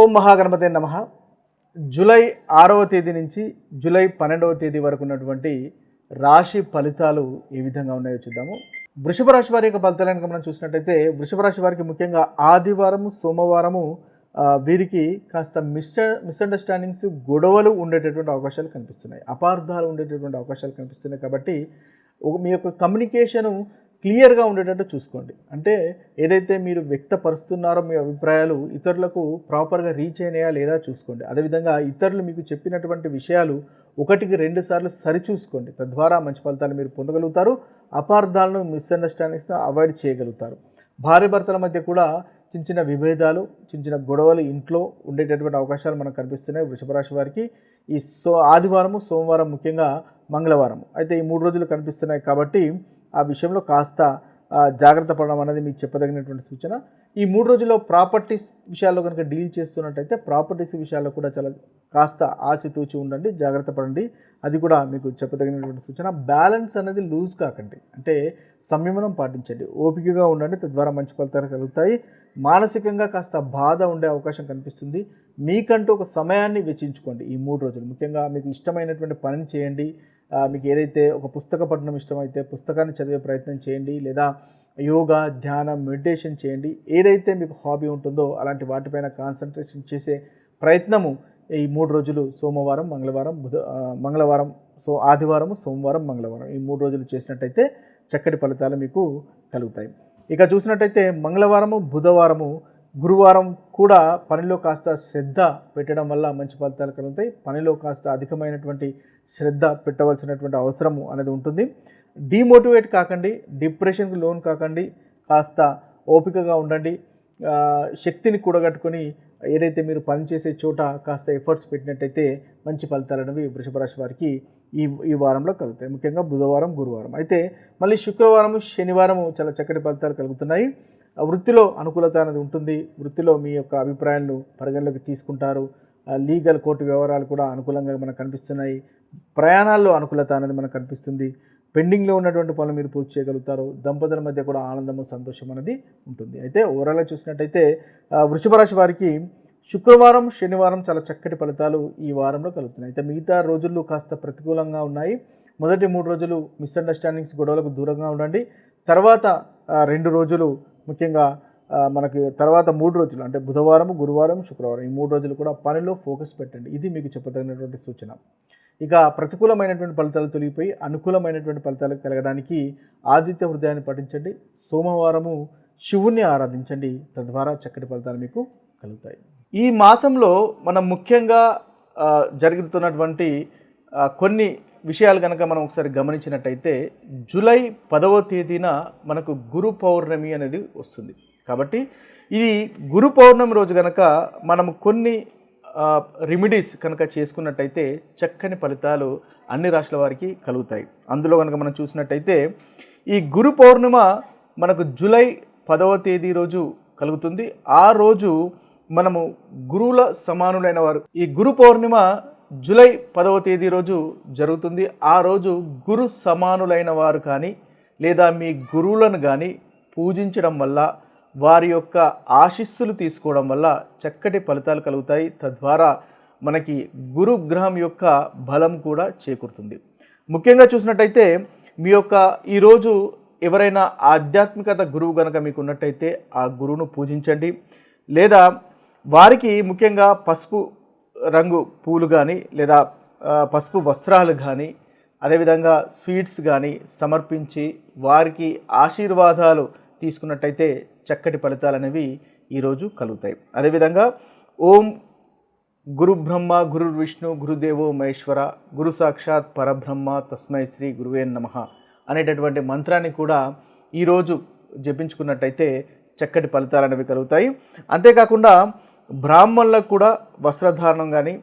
ఓం మహాగణపతి నమ. జూలై ఆరవ తేదీ నుంచి జూలై పన్నెండవ తేదీ వరకు ఉన్నటువంటి రాశి ఫలితాలు ఏ విధంగా ఉన్నాయో చూద్దాము. వృషభ రాశి వారి యొక్క ఫలితాలను మనం చూసినట్టయితే వృషభ రాశి వారికి ముఖ్యంగా ఆదివారము సోమవారము వీరికి కాస్త మిస్ మిస్అండర్స్టాండింగ్స్ గొడవలు ఉండేటటువంటి అవకాశాలు కనిపిస్తున్నాయి. అపార్థాలు ఉండేటటువంటి అవకాశాలు కనిపిస్తున్నాయి కాబట్టి మీ యొక్క కమ్యూనికేషను క్లియర్గా ఉండేటట్టు చూసుకోండి. అంటే ఏదైతే మీరు వ్యక్తపరుస్తున్నారో మీ అభిప్రాయాలు ఇతరులకు ప్రాపర్గా రీచ్ అయినాయా లేదా చూసుకోండి. అదేవిధంగా ఇతరులు మీకు చెప్పినటువంటి విషయాలు ఒకటికి రెండు సార్లు సరిచూసుకోండి. తద్వారా మంచి ఫలితాలు మీరు పొందగలుగుతారు. అపార్థాలను మిస్అండర్స్టాండింగ్స్ను అవాయిడ్ చేయగలుగుతారు. భార్య భర్తల మధ్య కూడా చిన్న చిన్న విభేదాలు చిన్న చిన్న గొడవలు ఇంట్లో ఉండేటటువంటి అవకాశాలు మనకు కనిపిస్తున్నాయి వృషభరాశి వారికి. ఈ సో ఆదివారము సోమవారం ముఖ్యంగా మంగళవారం అయితే ఈ మూడు రోజులు కనిపిస్తున్నాయి కాబట్టి ఆ విషయంలో కాస్త జాగ్రత్త పడడం అనేది మీకు చెప్పదగినటువంటి సూచన. ఈ మూడు రోజుల్లో ప్రాపర్టీస్ విషయాల్లో కనుక డీల్ చేస్తున్నట్టయితే ప్రాపర్టీస్ విషయాల్లో కూడా చాలా కాస్త ఆచితూచి ఉండండి జాగ్రత్త పడండి. అది కూడా మీకు చెప్పదగినటువంటి సూచన. బ్యాలెన్స్ అనేది లూజ్ కాకండి. అంటే సంయమనం పాటించండి. ఓపికగా ఉండండి. తద్వారా మంచి ఫలితాలు కలుగుతాయి. మానసికంగా కాస్త బాధ ఉండే అవకాశం కనిపిస్తుంది. మీకంటూ ఒక సమయాన్ని వెచ్చించుకోండి ఈ మూడు రోజులు. ముఖ్యంగా మీకు ఇష్టమైనటువంటి పనిని చేయండి. మీకు ఏదైతే ఒక పుస్తక పఠనం ఇష్టమైతే పుస్తకాన్ని చదివే ప్రయత్నం చేయండి లేదా యోగా ధ్యానం మెడిటేషన్ చేయండి. ఏదైతే మీకు హాబీ ఉంటుందో అలాంటి వాటిపైన కాన్సన్ట్రేషన్ చేసే ప్రయత్నము ఈ మూడు రోజులు సోమవారం మంగళవారం బుధ మంగళవారం సో ఆదివారం సోమవారం మంగళవారం ఈ మూడు రోజులు చేసినట్టయితే చక్కటి ఫలితాలు మీకు కలుగుతాయి. ఇక చూసినట్టయితే మంగళవారము బుధవారము గురువారం కూడా పనిలో కాస్త శ్రద్ధ పెట్టడం వల్ల మంచి ఫలితాలు కలుగుతాయి. పనిలో కాస్త అధికమైనటువంటి శ్రద్ధ పెట్టవలసినటువంటి అవసరము అనేది ఉంటుంది. డిమోటివేట్ కాకండి డిప్రెషన్కి లోన్ కాకండి కాస్త ఓపికగా ఉండండి. శక్తిని కూడగట్టుకొని ఏదైతే మీరు పనిచేసే చోట కాస్త ఎఫర్ట్స్ పెట్టినట్టయితే మంచి ఫలితాలు అనేవి వృషభరాశి వారికి ఈ ఈ వారంలో కలుగుతాయి. ముఖ్యంగా బుధవారం గురువారం. అయితే మళ్ళీ శుక్రవారం శనివారం చాలా చక్కటి ఫలితాలు కలుగుతున్నాయి. ఆ, వృత్తిలో అనుకూలత అనేది ఉంటుంది. వృత్తిలో మీ యొక్క అభిప్రాయాలను పరిగణలోకి తీసుకుంటారు. లీగల్ కోర్టు వ్యవహారాలు కూడా అనుకూలంగా మనకు కనిపిస్తున్నాయి. ప్రయాణాల్లో అనుకూలత అనేది మనకు కనిపిస్తుంది. పెండింగ్లో ఉన్నటువంటి పనులు మీరు పూర్తి చేయగలుగుతారు. దంపతుల మధ్య కూడా ఆనందము సంతోషం అనేది ఉంటుంది. అయితే ఓవరాల్గా చూసినట్టయితే వృషభ రాశి వారికి శుక్రవారం శనివారం చాలా చక్కటి ఫలితాలు ఈ వారంలో కలుగుతున్నాయి. అయితే మిగతా రోజుల్లో కాస్త ప్రతికూలంగా ఉన్నాయి. మొదటి మూడు రోజులు మిస్అండర్స్టాండింగ్స్ గొడవలకు దూరంగా ఉండండి. తర్వాత రెండు రోజులు ముఖ్యంగా మనకి తర్వాత మూడు రోజులు అంటే బుధవారం గురువారం శుక్రవారం ఈ మూడు రోజులు కూడా పనిలో ఫోకస్ పెట్టండి. ఇది మీకు చెప్పదగినటువంటి సూచన. ఇక ప్రతికూలమైనటువంటి ఫలితాలు తొలగిపోయి అనుకూలమైనటువంటి ఫలితాలు కలగడానికి ఆదిత్య హృదయాన్ని పఠించండి. సోమవారము శివుణ్ణి ఆరాధించండి. తద్వారా చక్కటి ఫలితాలు మీకు కలుగుతాయి. ఈ మాసంలో మనం ముఖ్యంగా జరుగుతున్నటువంటి కొన్ని విషయాలు కనుక మనం ఒకసారి గమనించినట్టయితే జూలై పదవ తేదీన మనకు గురు పౌర్ణమి అనేది వస్తుంది. కాబట్టి ఇది గురు పౌర్ణమి రోజు కనుక మనం కొన్ని రెమెడీస్ కనుక చేసుకున్నట్టయితే చక్కని ఫలితాలు అన్ని రాష్ట్రాల వారికి కలుగుతాయి. అందులో కనుక మనం చూసినట్టయితే ఈ గురు పౌర్ణిమ మనకు జూలై పదవ తేదీ రోజు కలుగుతుంది. ఆ రోజు మనము గురువుల సమానులైన వారు. ఈ గురు పౌర్ణిమ జూలై పదవ తేదీ రోజు జరుగుతుంది. ఆ రోజు గురు సమానులైన వారు కానీ లేదా మీ గురువులను కానీ పూజించడం వల్ల వారి యొక్క ఆశీస్సులు తీసుకోవడం వల్ల చక్కటి ఫలితాలు కలుగుతాయి. తద్వారా మనకి గురు గ్రహం యొక్క బలం కూడా చేకూరుతుంది. ముఖ్యంగా చూసినట్టయితే మీ యొక్క ఈరోజు ఎవరైనా ఆధ్యాత్మికత గురువు కనుక మీకు ఉన్నట్టయితే ఆ గురువును పూజించండి. లేదా వారికి ముఖ్యంగా పసుపు రంగు పూలు కానీ లేదా పసుపు వస్త్రాలు కానీ అదేవిధంగా స్వీట్స్ కానీ సమర్పించి వారికి ఆశీర్వాదాలు తీసుకున్నట్టయితే చక్కటి ఫలితాలు అనేవి ఈరోజు కలుగుతాయి. అదేవిధంగా ఓం గురు బ్రహ్మ గురు విష్ణు గురుదేవో మహేశ్వర గురు సాక్షాత్ పరబ్రహ్మ తస్మై శ్రీ గురువే నమ అనేటటువంటి మంత్రాన్ని కూడా ఈరోజు జపించుకున్నట్టయితే చక్కటి ఫలితాలు అనేవి కలుగుతాయి. అంతేకాకుండా బ్రాహ్మణులకు కూడా వస్త్రధారణం కానీ